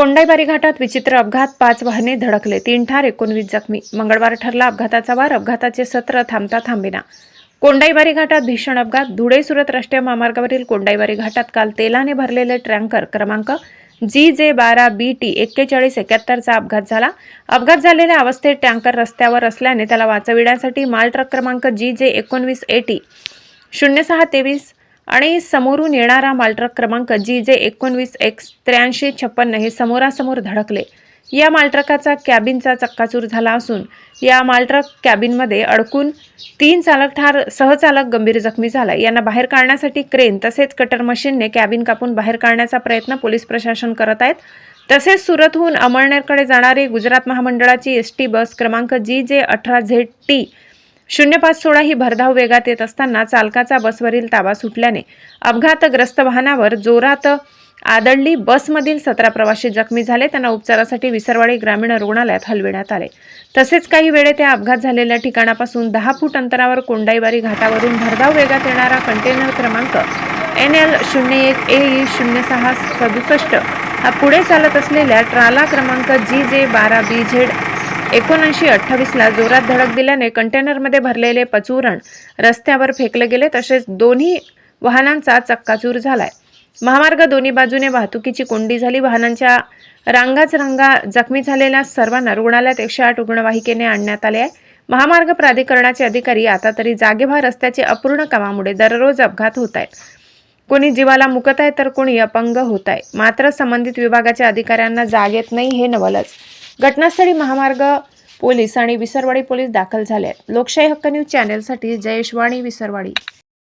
कोंडाईबारी घाटात विचित्र अपघात. पाच वाहने धडकले. तीन ठार एकोणवीस जखमी. मंगळवार ठरला अपघाताचा वार. अपघाताचे सत्र थांबता थांबेना. कोंडाईबारी घाटात भीषण अपघात. धुळे सुरत राष्ट्रीय महामार्गावरील कोंडाईबारी घाटात काल तेलाने भरलेले ट्रँकर क्रमांक जी जे बारा बी टी एक्केचाळीस एक्याहत्तरचा अपघात झाला. अपघात झालेल्या अवस्थेत टँकर रस्त्यावर असल्याने त्याला वाचविण्यासाठी माल ट्रक क्रमांक जी जे एकोणवीस एटी शून्य सहा तेवीस आणि समोरून येणारा मालट्रक क्रमांक जी जे एकोणवीस एक्स त्र्याऐंशी छप्पन्न हे समोरासमोर धडकले. या मालट्रकाचा कॅबिनचा चक्काचूर झाला असून या मालट्रक कॅबिनमध्ये अडकून तीन चालक ठार सहचालक गंभीर जखमी झाला. यांना बाहेर काढण्यासाठी क्रेन तसेच कटर मशीनने कॅबिन कापून बाहेर काढण्याचा प्रयत्न पोलीस प्रशासन करत आहेत. तसेच सुरतहून अमळनेरकडे जाणारी गुजरात महामंडळाची एस टी बस क्रमांक जी जे अठरा झेड टी शून्य पाच सोळा ही भरधाव वेगात येत असताना चालकाचा बसवरील ताबा सुटल्याने अपघातग्रस्त वाहनावर जोरात आदळली. बसमधील सतरा प्रवासी जखमी झाले. त्यांना उपचारासाठी विसरवाडी ग्रामीण रुग्णालयात हलविण्यात आले. तसेच काही वेळे त्या अपघात झालेल्या ठिकाणापासून दहा फूट अंतरावर कोंडाईबारी घाटावरून भरधाव वेगात येणारा कंटेनर क्रमांक एन एल शून्य एक ए ई शून्य सहा सदुसष्ट हा पुढे चालत असलेल्या ट्राला क्रमांक जी जे बारा बी झेड एकोणऐंशी अठ्ठावीसला जोरात धडक दिल्याने कंटेनरमध्ये भरलेले पचुरण रस्त्यावर फेकले गेले तसेच दोन्ही वाहनांचा चक्काचूर झालाय. महामार्ग दोन्ही बाजूने वाहतुकीची कोंडी झाली. वाहनांच्या रांगाच रांगा जखमी झालेल्या सर्वांना रुग्णालयात एकशे आठ रुग्णवाहिकेने आणण्यात आले आहे. महामार्ग प्राधिकरणाचे अधिकारी आता तरी जागेभा रस्त्याचे अपूर्ण कामामुळे दररोज अपघात होत आहेत. कोणी जीवाला मुकत आहे तर कोणी अपंग होत आहे. मात्र संबंधित विभागाच्या अधिकाऱ्यांना जाग येत नाही हे नवलच. घटनास्थळी महामार्ग पोलीस आणि विसरवाडी पोलीस दाखल झाले आहेत. लोकशाही हक्क न्यूज चॅनेलसाठी जयेशवाणी विसरवाडी.